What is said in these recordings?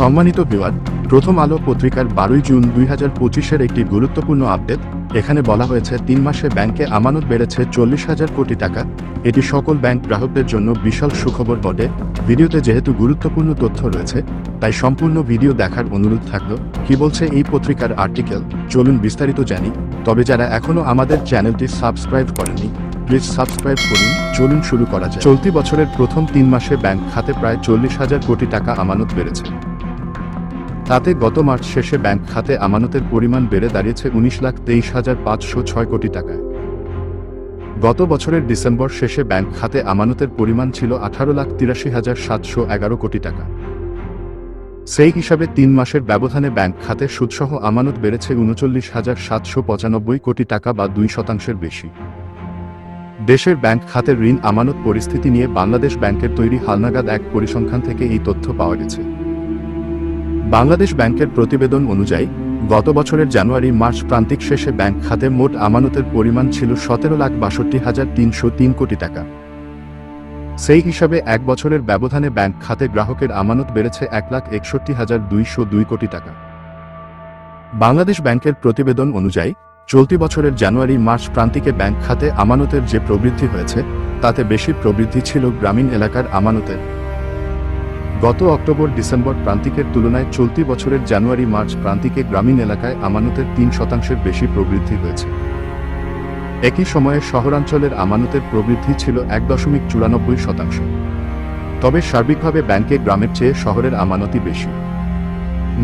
সম্মানিত বিওয়ার প্রথম আলো পত্রিকার বারোই জুন দুই হাজার পঁচিশের একটি গুরুত্বপূর্ণ আপডেট। এখানে বলা হয়েছে, তিন মাসে ব্যাংকে আমানত বেড়েছে চল্লিশ হাজার কোটি টাকা। এটি সকল ব্যাংক গ্রাহকদের জন্য বিশাল সুখবর বটে। ভিডিওতে যেহেতু গুরুত্বপূর্ণ তথ্য রয়েছে, তাই সম্পূর্ণ ভিডিও দেখার অনুরোধ থাকল। কি বলছে এই পত্রিকার আর্টিকেল? চলুন বিস্তারিত জানি। তবে যারা এখনও আমাদের চ্যানেলটি সাবস্ক্রাইব করেনি প্লিজ সাবস্ক্রাইব করুন। চলুন শুরু করা যায় চলতি বছরের প্রথম তিন মাসে ব্যাংক খাতে প্রায় চল্লিশ হাজার কোটি টাকা আমানত বেড়েছে। তাতে গত মার্চ শেষে ব্যাংক খাতে আমানতের পরিমাণ বেড়ে দাঁড়িয়েছে উনিশ লাখ তেইশ হাজার পাঁচশো ছয় কোটি টাকায়। গত বছরের ডিসেম্বর শেষে ব্যাংক খাতে আমানতের পরিমাণ ছিল আঠারো লাখ তিরাশি হাজার সাতশো এগারো কোটি টাকা। সেই হিসাবে তিন মাসের ব্যবধানে ব্যাংক খাতে সুদসহ আমানত বেড়েছে উনচল্লিশ হাজার সাতশো পঁচানব্বই কোটি টাকা বা দুই শতাংশের বেশি। দেশের ব্যাংক খাতের ঋণ, আমানত পরিস্থিতি নিয়ে বাংলাদেশ ব্যাংকের তৈরি হালনাগাদ এক পরিসংখ্যান থেকে এই তথ্য পাওয়া গেছে। বাংলাদেশ ব্যাংকের প্রতিবেদন অনুযায়ী, গত বছরের জানুয়ারি মার্চ প্রান্তিক শেষে ব্যাংক খাতে মোট আমানতের পরিমাণ ছিল সতেরো লাখ বাষট্টি হাজার তিনশো তিন কোটি টাকা। সেই হিসাবে এক বছরের ব্যবধানে ব্যাংক খাতে গ্রাহকের আমানত বেড়েছে এক লাখ একষট্টি হাজার দুইশো দুই কোটি টাকা। বাংলাদেশ ব্যাংকের প্রতিবেদন অনুযায়ী, চলতি বছরের জানুয়ারি মার্চ প্রান্তিকে ব্যাংক খাতে আমানতের যে প্রবৃদ্ধি হয়েছে, তাতে বেশি প্রবৃদ্ধি ছিল গ্রামীণ এলাকার আমানতের। গত অক্টোবর ডিসেম্বর প্রান্তিকের তুলনায় চলতি বছরের জানুয়ারি মার্চ প্রান্তিকে গ্রামীণ এলাকায় আমানতের তিন শতাংশের বেশি প্রবৃদ্ধি হয়েছে। একই সময়ে শহরাঞ্চলের আমানতের প্রবৃদ্ধি ছিল এক দশমিক চুরানব্বই শতাংশ। তবে সার্বিকভাবে ব্যাংকে গ্রামের চেয়ে শহরের আমানতই বেশি।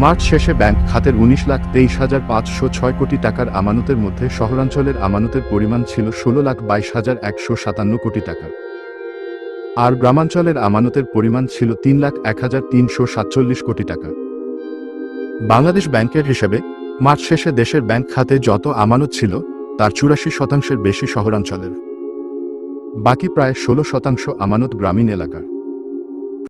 মার্চ শেষে ব্যাংক খাতের উনিশ লাখ তেইশ হাজার পাঁচশো ছয় কোটি টাকার আমানতের মধ্যে শহরাঞ্চলের আমানতের পরিমাণ ছিল ষোলো লাখ বাইশ হাজার একশো সাতান্ন কোটি টাকা। আর গ্রামাঞ্চলের আমানতের পরিমাণ ছিল তিন লাখ এক হাজার তিনশো সাতচল্লিশ কোটি টাকা। বাংলাদেশ ব্যাংকের হিসেবে মার্চ শেষে দেশের ব্যাংক খাতে যত আমানত ছিল, তার চুরাশি শতাংশের বেশি শহরাঞ্চলের। বাকি প্রায় ষোলো শতাংশ আমানত গ্রামীণ এলাকার।